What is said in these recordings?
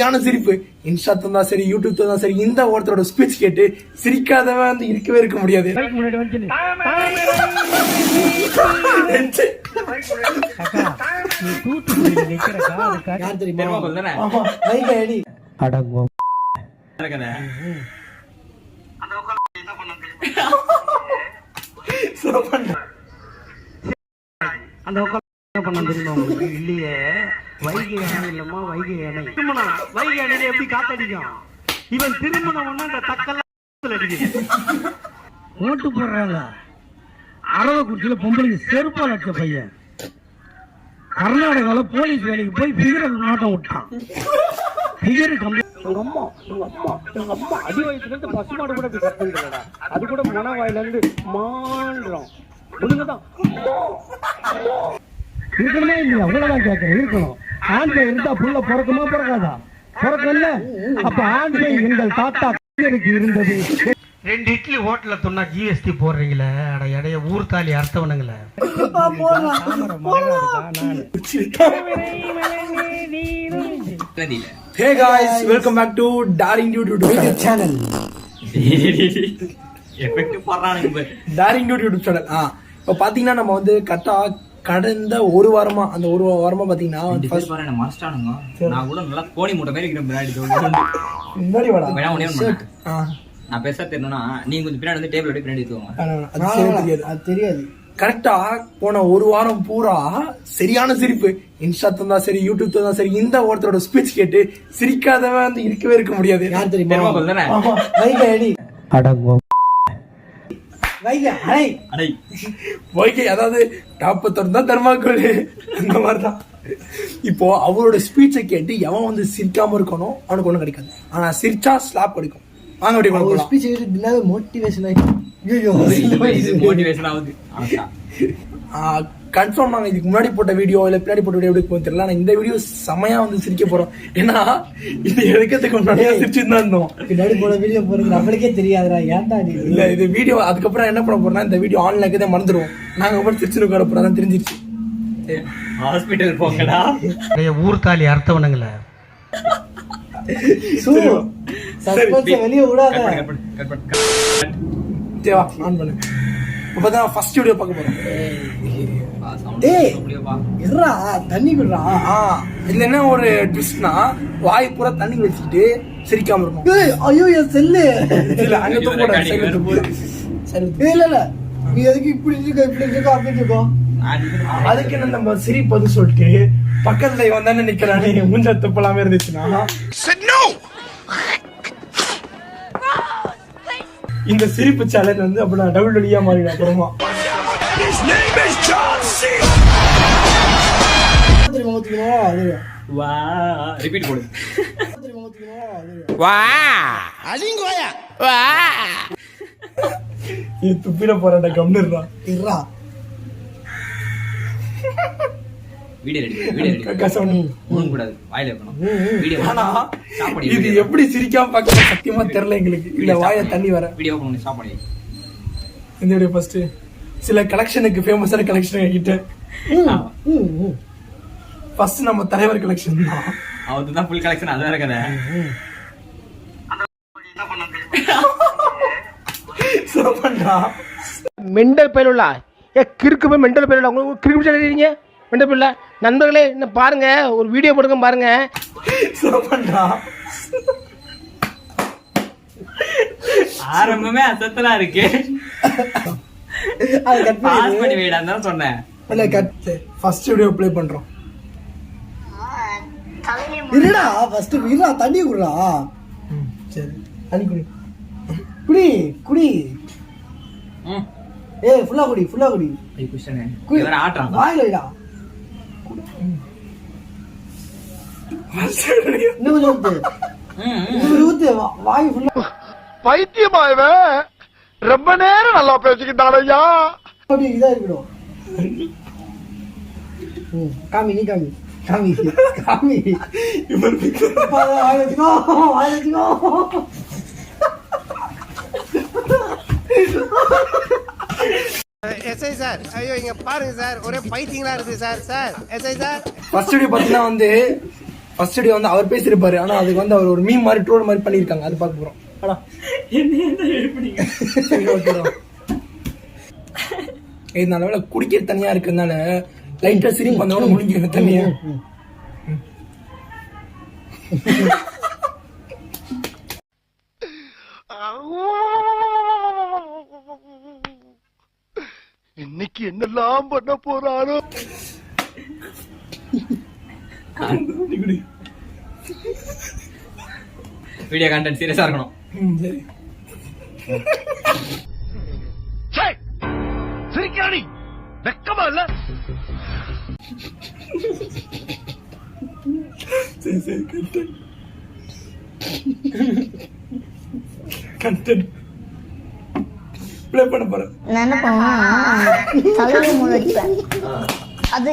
சரியான சிரிப்பு. இன்ஸ்டா தந்தா சரி யூடியூப் தந்தா சரி இந்த ஒருத்தரோட ஸ்பீச் கேட்டு சிரிக்காதவன் வந்து இருக்கவே இருக்க முடியாது. தானே? அடங்கும் அந்த பண்ண தெரியுமா உங்களுக்கு? இல்லையே. வைகை அணை இல்லம்மா வைகை அணை திருமணம் வைகை அணையில எப்படி காத்தடிக்கும்? இவன் திருமணம் ஒண்ணு அந்த தக்கெல்லாம் அடிக்குது. ஓட்டு போடுறாங்க. அரவக்குறிச்சியில பொம்பளைக்கு செருப்பால் அடிச்ச பையன். கர்நாடகாவில் போலீஸ் வேலைக்கு போய் பிகர நாட்டம் விட்டான். பிகர் கம்பி எங்க அம்மா அம்மா அடி வயசுல இருந்து பசுமாடு கூட கத்துக்கிறடா அது கூட மனவாயில இருந்து மான்றோம் ஒழுங்குதான் இருக்கணுமா இல்லையா? அவ்வளவுதான் கேட்கறேன். இருக்கணும். ஆண் இருந்தா புள்ள பிறக்குமா பிறக்காதா? பிறக்கல அப்ப ஆண் பையன் எங்கள் தாத்தா இருக்கு இருந்தது. ரெண்டு இட்லி ஹோட்டல்ல சொன்னா ஜிஎஸ்டி போடுறீங்களே? அட இடைய ஊர் தாலி அர்த்தவனுங்களே hey guys welcome back to டாரிங் YouTube channel effect போடுறானுங்க பாரு. டாரிங் யூடியூப் சேனல் ஆ இப்போ பார்த்தீங்கன்னா நம்ம வந்து கரெக்டா கடந்த ஒரு வாரமா அந்த ஒரு வாரமா பாரு என்ன மறைச்சிட்டானுங்க. நான் கூட நல்லா கோணி மூட்டை மாதிரி இருக்கிறேன் பின்னாடி. முன்னாடி நான் பேச தெரியணும்னா நீங்க கொஞ்சம் பின்னாடி வந்து டேபிள் பின்னாடி. அது தெரியாது. தெரியாது. கரெக்டா போன ஒரு வாரம் பூரா சரியான சிரிப்பு. இன்ஸ்டா தந்தா சரி யூடியூப் தந்தா சரி இந்த ஒருத்தரோட ஸ்பீச் கேட்டு சிரிக்காதவன் வந்து இருக்கவே இருக்க முடியாது. யார் தெரியுமா? அடங்கும் அணை. அடை வைகை அதாவது டாப்ப திறந்தா தர்மாக்கோல் அந்த மாதிரிதான். இப்போ அவரோட ஸ்பீச்சை கேட்டு எவன் வந்து சிரிக்காம இருக்கணும் அவனுக்கு ஒண்ணும் கிடைக்காது. ஆனா சிரிச்சா ஸ்லாப் கிடைக்கும் வாங்க அப்படி ஒரு ஸ்பீச் இல்லாத மோட்டிவேஷன் இது மோட்டிவேஷன் ஆகுது. கன்ஃபார்ம் நாங்க இதுக்கு முன்னாடி போட்ட வீடியோ இல்ல பின்னாடி போட்ட வீடியோ எப்படி போகும் தெரியல. இந்த வீடியோ செமையா வந்து சிரிக்க போறோம். ஏன்னா இது எடுக்கிறதுக்கு முன்னாடியே சிரிச்சுட்டு தான் இருந்தோம். பின்னாடி போன வீடியோ போறது நம்மளுக்கே தெரியாதுடா ஏன்டா நீ இல்ல இது வீடியோ அதுக்கப்புறம் என்ன பண்ண போறோம்னா இந்த வீடியோ ஆன்ல இருக்கதே மறந்துடுவோம் நாங்க அப்புறம் சிரிச்சு உட்கார போறோம் தெரிஞ்சிருச்சு. ஹாஸ்பிட்டல் போங்கடா. ஊர் தாலி அர்த்தவனுங்களே வெளிய விடாத. Cut cut cut cut on பண்ணு இப்போ தான் ஃபர்ஸ்ட் வீடியோ பார்க்க sound டேய். இருடா தண்ணி குடுறா ஆ இதுல என்ன ஒரு ட்விஸ்ட்னா வாய் பூரா தண்ணி வச்சுக்கிட்டு சிரிக்காம இருக்கும் ஏய் ஐயோ என் செல்லு. இல்ல அங்க தூக்க ரெக்கார்டிங் சைடுல வேற தூக்கு. ஏய், இல்ல இல்ல. நீ எதுக்கு இப்படி இருக்க இப்படி இருக்க அப்படி இருக்கோ அது- அதுக்கு என்ன நம்ம சிரிப்பது சொல்லிட்டு பக்கத்துல இவன் தானே நிக்கிறானே மூஞ்ச துப்பலாமே இருந்துச்சுன்னா? இந்த சிரிப்பு சேலஞ்ச் வந்து அப்ப நான் டபுள் டொலியா மாறிடும் அப்புறமா. தெரியுமா ஊத்திக்கணும் அது வா ரிப்பீட் போடு ஊத்திக்கணும் அது இது துப்பில போறாட்ட கம்னுடுறா இருடா வீடியோ ரெடி வீடியோ ரெடி கசவனி முழுங்க கூடாது வாயில வைக்கணும் வீடியோ ஆனா பண்ணி இது எப்படி சிரிக்காம பார்க்க சத்தியமா தெரியல எங்களுக்கு இல்ல வாய தண்ணி வர வீடியோ பண்ணி பண்ணி இந்த வீடியோ ஃபர்ஸ்ட் சில கலெக்ஷனுக்கு ஃபேமஸான கலெக்ஷன் கிட்ட ஆமா. ம், ம். ஃபர்ஸ்ட் நம்ம தலைவர் கலெக்ஷன் தான். அவருக்கு தான் ஃபுல் கலெக்ஷன் அதான் இருக்கத சிறப்பண்டா மெண்டல் பயலுள்ளா ஏ கிறுக்கு போய் மெண்டல் பயலுள்ளா உங்களுக்கு கிறுக்கு சொல்லிடுறீங்க மெண்டல் நண்பர்களே என்ன பாருங்க ஒரு வீடியோ போடுங்க பாருங்க. ஆரம்பமே அசத்தலா இருக்கு. அது கட் பண்ணி வைடான்னு தான் சொன்னேன். இல்ல கட் ஃபர்ஸ்ட் வீடியோ ப்ளே பண்றோம். இருடா ஃபர்ஸ்ட் இருடா தண்ணி குடுறா ம், சரி. தண்ணி குடி. குடி குடி. ஏய் ஃபுல்லா குடி ஃபுல்லா குடி. ஐ குஷனே குடி. ஆட்றான் இன்னும் கொஞ்சம் ஊத்து. இன்னும் ஊத்து. வா- வாய் ஃபுல்லா பைத்தியமா இவன் ரொம்ப நேரம் நல்லா பேசிக்கிட்டான் ஐயா அப்படி இதா இருக்கணும். ம், காமி நீ காமி. காமி காமி. எஸ்ஐ சார் ஐயோ இங்க பாருங்க சார் ஒரே பைத்தியங்களா இருக்கு sir sir. SI sir. First video பார்த்தீங்கன்னா வந்து ஃபர்ஸ்ட் வீடியோ வந்து அவர் பேசியிருப்பாரு. ஆனா அதுக்கு வந்து அவர் ஒரு மீம் மாதிரி ட்ரோல் மாதிரி பண்ணியிருக்காங்க. அது பார்க்க போறோம். இது நல்ல வேளை குடிக்கிற தனியா இருக்கிறதுனால லைட்டா சிரிப்பு வந்தவன முடிஞ்சிருக்க தண்ணியா இன்னைக்கு என்னெல்லாம் பண்ண போறாரோ? வீடியோ கண்டென்ட் சீரியஸா இருக்கணும். சரி. சிரிக்காணி வெக்கமா இல்ல? சரி சரி கண்டென்ட் கண்டென்ட் ப்ளே பண்ண போறேன் நான் என்ன பண்ணுவேன்னா தலையில முள் அடிப்பேன் அது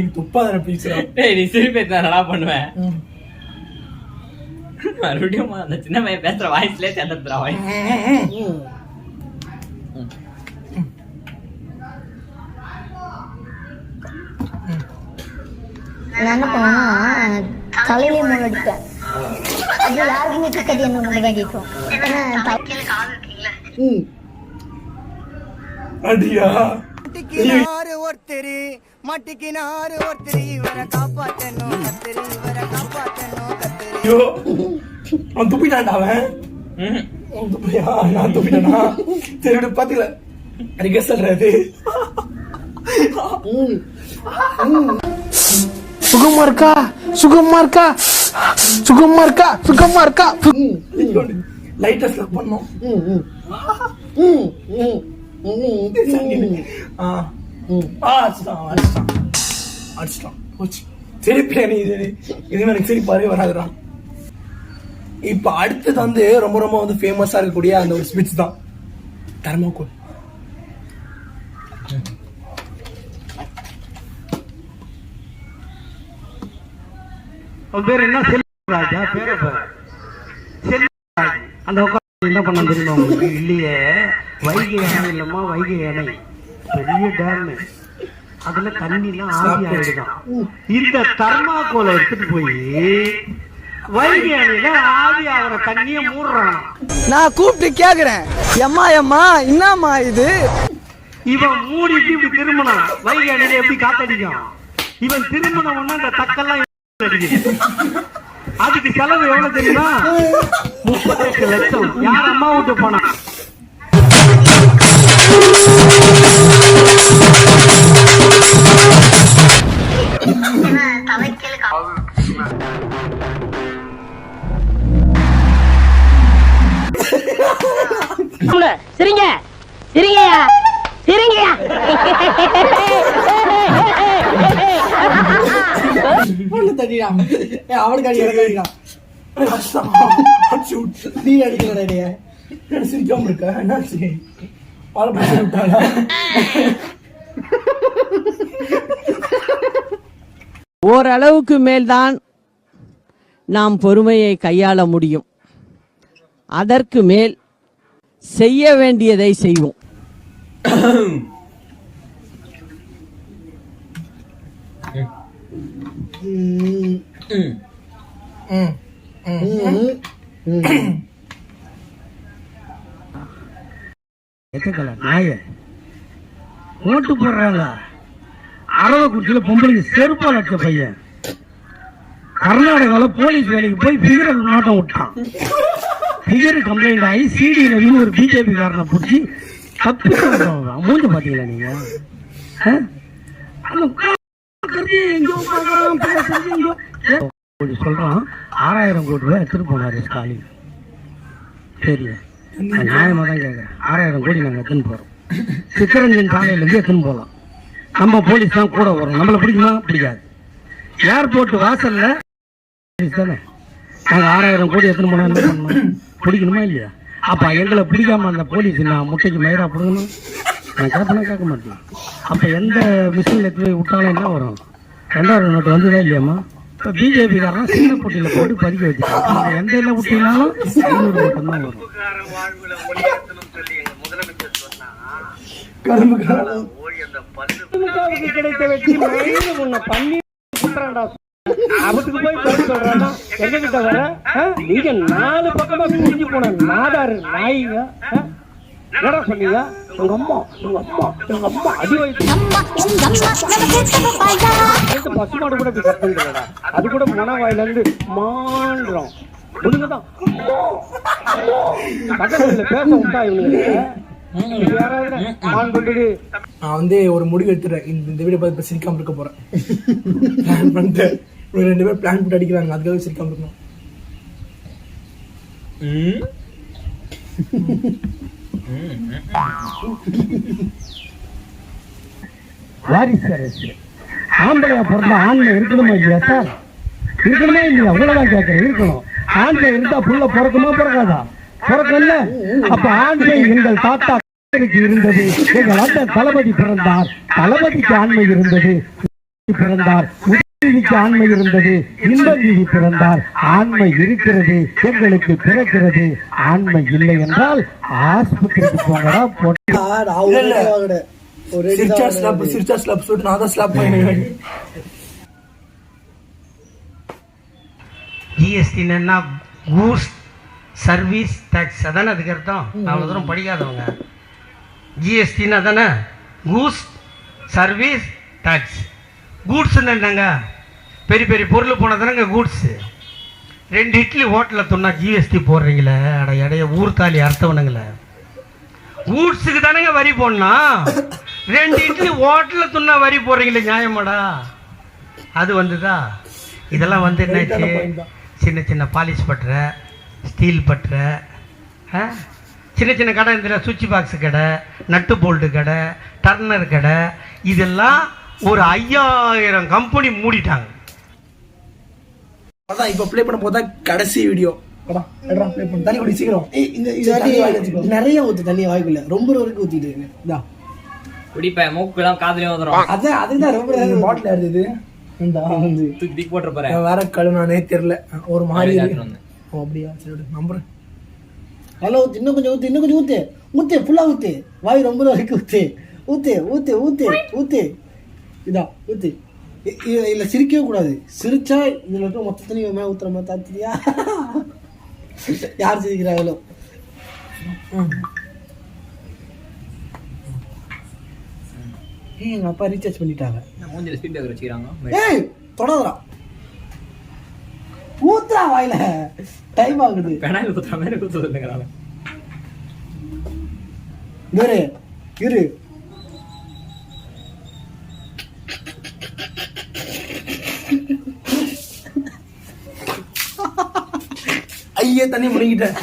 நீங்க துப்பாதான பேசுறா டேய் நீ சிரிப்பை நல்லா பண்ணுவேன். மறுபடியும் அந்த சின்ன பையன் பேசுற வாய்ஸ்லயே சேர்ந்துடுறா வாய்ஸ் நான் என்ன பண்ணுவேன்னா தலையில முள் அடிப்பேன். அது யாருக்குமே கேட்காது என்ன மட்டும் தான் கேட்கும் ஏன்னா தலையில கால் இருக்குல்ல ம். அடியா? ஒருத்தரு? மட்டிக்கினாரு ஒருத்தரு இவரை காப்பாத்தணும் கத்திரி இவரை காப்பாத்தணும் கத்திரி. ஐயோ அவன் துப்பிட்டான்டா அவன். அவன் துப்பியா? நான் துப்பிட்டானா? சரி விடு பாத்துக்கல அடிக்க சொல்றது சுகமா இருக்கா? சுகமா இருக்கா? சுகமா இருக்கா? சுகமா இருக்கா? லைட்டா ஸ்லப் பண்ணோம் ம் ம். ம் ம் ம் ஆ ஆ, அடிச்சிட்டான் அடிச்சிட்டான் அடிச்சிட்டான் போச்சு திருப்பி நீ இது இது எனக்கு சிரிப்பாரே வராதுடா இப்ப அடுத்தது வந்து ரொம்ப ரொம்ப வந்து ஃபேமஸா இருக்கக்கூடிய அந்த ஒரு ஸ்விட்ச் தான் தர்மோகோல் பேர் என்ன செல்வராஜா பேர பேர் செல்வராஜ் அந்த என்ன பண்ண தெரியுமா உங்களுக்கு இல்லையே வைகை அணை இல்லம்மா வைகை அணை பெரிய டேம் அதுல தண்ணிலாம் ஆவி ஆயிடுதான். இந்த தர்மாக்கோலை எடுத்துட்டு போய் வைகை அணையில ஆவி ஆகிற தண்ணியை மூடுறான். நான் கூப்பிட்டு கேக்குறேன். எம்மா எம்மா என்னம்மா இது? இவன் மூடிட்டு இப்படி திரும்பினான். வைகை அணையில எப்படி காத்தடிக்கும்? இவன் திரும்பின உடனே அந்த தக்கெல்லாம் அடிக்குது? அதுக்கு செலவு எவ்வளவு தெரியுமா? முப்பத்தெட்டு லட்சம். யார் அம்மா விட்டு போனா சிரிங்க. சிரிங்கயா சிரிங்கயா அவனு தட்டிடான் ஏய், அவனுக்கு அடி எனக்கு அடிக்கிறான் நீ என்ன சிரிக்காம இருக்க? பால் பிரச்சனை விட்டாளா? ஓரளவுக்கு மேல்தான் நாம் பொறுமையை கையாள முடியும். அதற்கு மேல் செய்ய வேண்டியதை செய்வோம். எத்தக்கல நாய. ஓட்டு போடுறாங்களா அரவக்குறிச்சியில பொம்பளைக்கு செருப்பால் அடிச்ச பையன். கர்நாடகாவில் போலீஸ் வேலைக்கு போய் பிகரை நாட்டம் விட்டான். பிகர் கம்ப்ளைண்ட் ஆகி சிடி ரவின்னு ஒரு பிஜேபி காரனை பிடிச்சி தப்பி மூஞ்ச பார்த்தீங்களா நீங்க? ஆ? அந்த எங்கேயோ எங்கேயோ. சொல்றான் ஆறாயிரம் கோடி ரூபாய் எடுத்துட்டு போனாரு ஸ்டாலின். சரி நியாயமாக நியாயமா தான் கேட்குறேன். ஆறாயிரம் கோடி நாங்கள் எத்தனை போகிறோம் சித்தரஞ்சன் சாலையிலேருந்து எத்தனை போகலாம் நம்ம போலீஸ் தான் கூட வரும். நம்மளை பிடிக்குமா? பிடிக்காது. ஏர்போர்ட் வாசலில் போலீஸ் தானே? நாங்கள் ஆறாயிரம் கோடி எத்தனை மணி என்ன பண்ணணும் பிடிக்கணுமா இல்லையா? அப்போ எங்களை பிடிக்காம அந்த போலீஸ் நான் முட்டைக்கு மயிரா பிடுங்கணும் நான் கேட்பேன் கேட்க மாட்டேன். அப்போ எந்த மிஷினில் எடுத்து போய் விட்டாலும் என்ன வரும்? ரெண்டாயிரம் நோட்டு வந்ததா இல்லையாம்மா? இப்போ பிஜேபிக்காரன் சின்ன போட்டியில் போட்டு பதிக்க வச்சுருக்காங்க எந்த இதில் விட்டீங்கனாலும் ஐநூறு மட்டும்தான் வரும். கரும்பு கிடைத்த வெற்றி மயிலும் உன்னை பண்ணி குத்துறான்டா அவத்துக்கு போய் பதில் சொல்றானா? எங்க கிட்ட வர? நீங்க நாலு பக்கமா குடிஞ்சு போன நாடாரு நாய்ங்க? என்னடா சொன்னீங்க? உங்க அம்மா உங்க அம்மா உங்க அம்மா அடி வயிற்று நேத்து பசுமாடு கூட இப்படி அது கூட மன வாயில இருந்து மாண்டுறோம் பக்கத்துல பேச விட்டா ஆண் கொண்டு நான் வந்து ஒரு முடிவு எடுத்துறேன் இந்த இந்த வீடியோ பார்த்து சிரிக்காம இருக்க போறேன். பிளான் பண்ணிட்டேன் ரெண்டு பேரும் பிளான் போட்டு அடிக்கிறாங்க. அதுக்காக சிரிக்காம இருக்கணும். ஆம்பளையா பிறந்த ஆண்மை இருக்கணுமா இல்லையா சார்? இருக்கணுமா இல்லையா? அவ்வளவுதான் கேட்கறேன் இருக்கணும். ஆண்மை இருந்தா புள்ள பிறக்குமா பிறக்காதா? பிறக்கல அப்ப ஆண்மை எங்கள் தாத்தா இருந்தது. எங்கள் அண்ணன் தளபதி பிறந்தார். தளபதிக்கு ஆண்மை இருந்தது. பிறந்தார். ஆண்மை இருந்தது. இன்பநிதி பிறந்தார். ஆண்மை இருக்கிறது. எங்களுக்கு பிறக்கிறது. ஆண்மை இல்லை என்றால் ஆஸ்பத்திரிக்கு போங்கடா போட்டு சிரிச்சா தான் ஸ்லாப் வாங்கினேன். சிரிச்சா ஸ்லாப் சொல்லிட்டு நான் தான் ஸ்லாப் பண்ணிடுவேன் ஜிஎஸ்டின்னா கூட்ஸ் சர்வீஸ் டேக்ஸ் அதானே அதுக்கு அர்த்தம் அவ்வளோ தூரம் படிக்காதவங்க. ஜிஎஸ்டின்னா தானே கூட்ஸ் சர்வீஸ் டேக்ஸ் கூட்ஸ்ன்னு என்னங்க? பெரிய பெரிய பொருள் போனதானங்க கூட்ஸு ரெண்டு இட்லி ஹோட்டலில் துண்ணா ஜிஎஸ்டி போடுறீங்களே? அட இடைய ஊர்த்தாலி அர்த்தவனுங்களே கூட்ஸுக்கு தானேங்க வரி போடணும். ரெண்டு இட்லி ஹோட்டலில் துண்ணா வரி போடுறீங்களே நியாயமாடா? அது வந்துதா? இதெல்லாம் வந்து என்னாச்சு? சின்ன சின்ன பாலிஷ் பட்டுற ஸ்டீல் பட்டுற ஆ? சின்ன சின்ன கடை இந்த சுவிட்ச் பாக்ஸ் கடை நட்டு போல்ட்டு கடை டர்னர் கடை இதெல்லாம் ஒரு ஐயாயிரம் கம்பெனி மூடிட்டாங்க. அதான் இப்ப ப்ளே பண்ண போதா கடைசி வீடியோ தண்ணி குடி சீக்கிரம். நிறைய ஊத்து தண்ணி வாய்க்குள்ள. ரொம்ப வரைக்கும் ஊத்திட்டு இருக்கேன் இதா. குடிப்பேன் மூக்குலாம் காதுலயும் வந்துடும் அதான் அதுதான் ரொம்ப பாட்டில் நான் வேற கழுனானே தெரியல. ஒரு மாதிரி இருக்கு. ஓ அப்படியா? சரி விடு நம்புறேன். நல்லா ஊத்து இன்னும் கொஞ்சம் ஊத்து இன்னும் கொஞ்சம் ஊத்து. ஊத்து ஃபுல்லா ஊத்து. வாய் ரொம்ப வரைக்கும் ஊத்து. ஊத்து ஊத்து ஊத்து ஊத்து. இதா இ- இல்ல சிரிக்கவே கூடாது. சிரிச்சா இதுல இருக்க மொத்தத்தையும் இவன் மேல ஊத்துற மாதிரி தாத்தியா யார் சிரிக்கிறாங்களோ. ஏய் எங்க அப்பா ரீசார்ஜ் பண்ணிட்டாங்க. ஏய் தொடாதடா. ஊத்துறா வாயில. டைம் ஆகுது. பெனாயில் குத்துற மாதிரி குத்து சொல்லுங்கிறாங்க இரு இரு. ஐயே தண்ணி முழுங்கிட்டேன்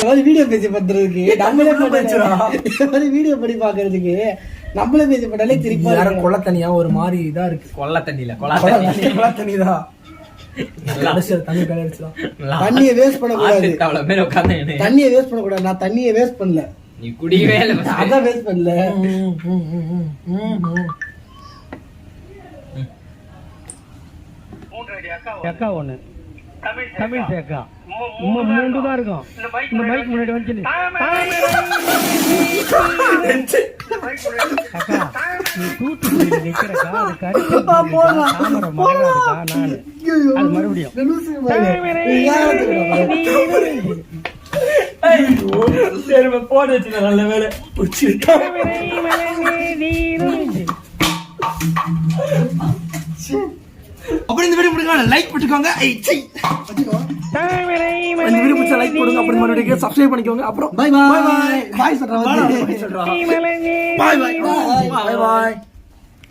அதாவது வீடியோ பேசி பண்றதுக்கு நம்மளே. பண்ணி வீடியோ பண்ணி பாக்குறதுக்கு நம்மளே பேசி பண்ணாலே திருப்பி வேற கொள்ள தண்ணியா? ஒரு மாதிரி இதா இருக்கு. கொல்ல தண்ணியில கொள்ள தண்ணி. கொள்ள தண்ணி தான் கடைசியில் தண்ணி கலையடிச்சுதான் தண்ணியை வேஸ்ட் பண்ணக்கூடாது. அவ்வளவு பேர் உட்காந்து தண்ணியை வேஸ்ட் பண்ணக்கூடாது. நான் தண்ணியை வேஸ்ட் பண்ணல. நீ குடியவே இல்லை. அதான் வேஸ்ட் பண்ணல. அக்கா ஒண்ணு. தமிழ் உம்மா மூன்று தான் இருக்கும். இந்த மைக் முன்னாடி வந்து அக்கா நீ தூத்துக்குடியில நிக்கிறக்கா அது கருத்து தாமரை மலரா இருக்கா நானு. அது மறுபடியும். சரி போட்டு வச்சுக்க நல்ல வேலை. அப்புறம் இந்த வீடியோ பிடிக்கல லைக் சை. இந்த வீடியோ பிடிச்சா லைக் போடுங்க. அப்புறம் மறுபடியும் சப்ஸ்கிரைப் பண்ணிக்கோங்க. அப்புறம் பாய் பாய் பாய் சொல்றேன். பாய் பாய் பாய் பாய்